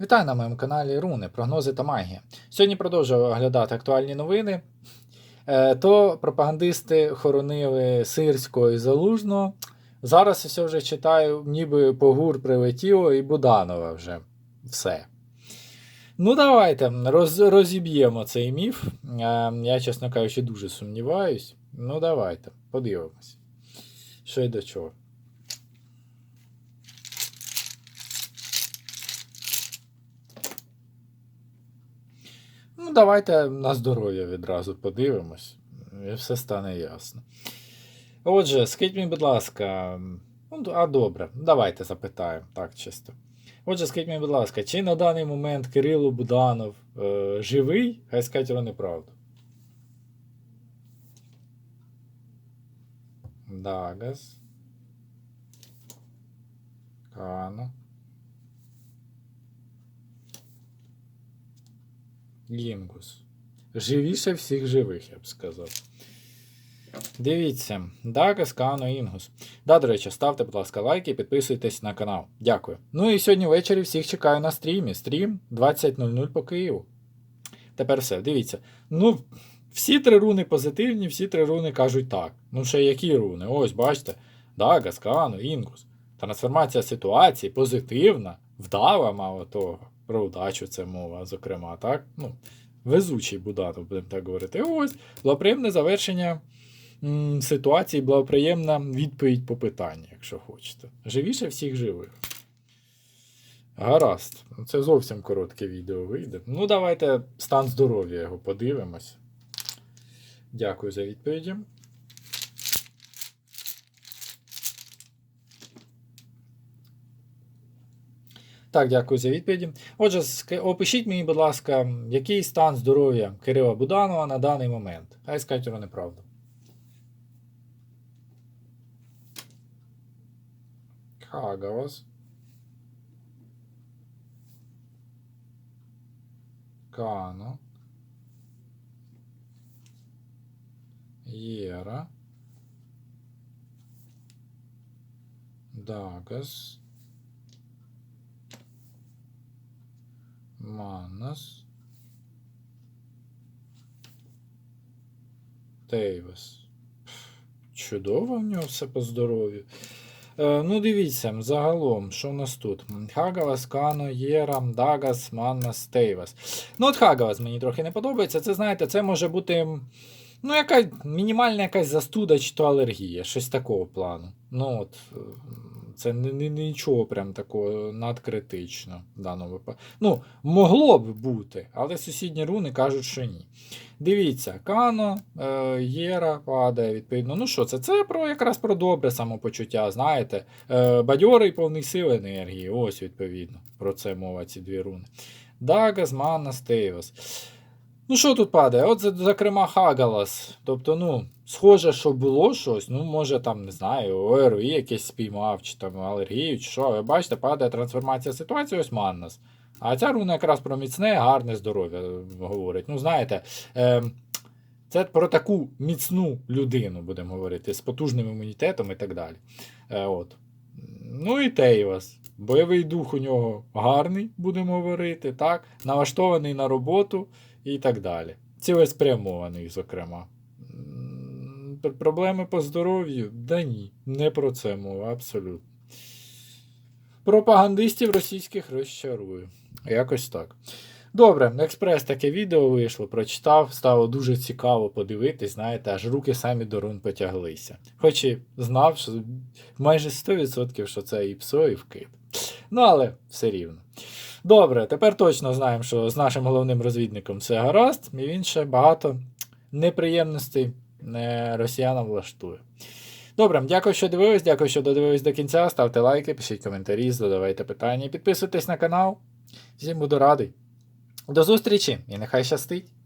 Вітаю на моєму каналі Руни, прогнози та магія. Сьогодні продовжую оглядати актуальні новини. Е, То пропагандисти хоронили Сирського і Залужного. Зараз все вже читаю, ніби Погур прилетіло і Буданова вже все. Ну, давайте роз, розіб'ємо цей міф. Е, Я, чесно кажучи, дуже сумніваюсь. Ну, давайте, подивимось. Що й до чого. Давайте на здоров'я відразу подивимось, і все стане ясно. Отже, скажіть мені, будь ласка, ну, а добре, давайте запитаємо так чисто. Отже, скажіть мені, будь ласка, чи на даний момент Кирило Буданов е, живий? Хай скажуть вони правду. Дагас. Кано. Лінгус. Живіше всіх живих, я б сказав. Дивіться, Дагас, Кано, Інгус. Да, до речі, ставте, будь ласка, лайки, і підписуйтесь на канал. Дякую. Ну і сьогодні ввечері всіх чекаю на стрімі. Стрім 20.00 по Києву. Тепер все, дивіться. Ну, всі три руни позитивні, всі три руни кажуть так. Ну, ще які руни? Ось, бачите. Дагас, Кано, Інгус. Трансформація ситуації позитивна, вдала, мало того. Про удачу це мова, зокрема, так? Ну, везучий Буданов, будемо так говорити. Ось, благоприємне завершення м, ситуації, благоприємна відповідь по питанню, якщо хочете. Живіше всіх живих. Гаразд. Ну, Це зовсім коротке відео вийде. Ну, давайте стан здоров'я його подивимось. Дякую за відповіді. Так, дякую за відповіді. Отже, опишіть мені, будь ласка, який стан здоров'я Кирила Буданова на даний момент. Хай скажуть вони правду. Хагалас. Кано. Єра. Дагас. Манас. Тейвес. Чудово в нього все по здоров'ю. Е, ну, дивіться, загалом, що в нас тут? Хагавас, Кано, Єрам, Дагас, Маннас, Тейвас. Ну, от Хагавас мені трохи не подобається. Це, знаєте, це може бути. Ну, яка мінімальна якась застуда чи то алергія, щось такого плану. Ну, от, е, це нічого прям такого надкритично в даному випадку. Ну, могло б бути, але сусідні руни кажуть, що ні. Дивіться, Кано, е, Єра падає, відповідно. Ну що, це? Це про якраз про добре самопочуття, знаєте. Е, бадьорий повний сил енергії. Ось, відповідно, про це мова ці дві руни. Дагас, Маннас, Тейвас. Ну, що тут падає? От, зокрема, Хагалас. Тобто, ну, схоже, що було щось, ну, може, там, не знаю, ОРВІ якесь спіймав, чи там алергію, чи що. Ви бачите, падає трансформація ситуації, ось Маннас. А ця руна якраз про міцне, гарне здоров'я е, говорить. Ну, знаєте, е, це про таку міцну людину, будемо говорити, з потужним імунітетом і так далі. Е, от. Ну і Тейвас. Бойовий дух у нього гарний, будемо говорити, так? налаштований на роботу і так далі. Цілеспрямований, зокрема. Проблеми по здоров'ю? Да ні, не про це мова, абсолютно. Пропагандистів російських розчарую. Якось так. Добре, експрес таке відео вийшло, прочитав, стало дуже цікаво подивитись, знаєте, аж руки самі до рун потяглися. Хоч і знав, що майже 100% що це і псо, і вкид. Ну, але все рівно. Добре, тепер точно знаємо, що з нашим головним розвідником все гаразд, і він ще багато неприємностей е, росіянам влаштує. Добре, дякую, що дивились, дякую, що додивились до кінця. Ставте лайки, пишіть коментарі, задавайте питання, підписуйтесь на канал. Всім буду радий. До зустрічі і нехай щастить!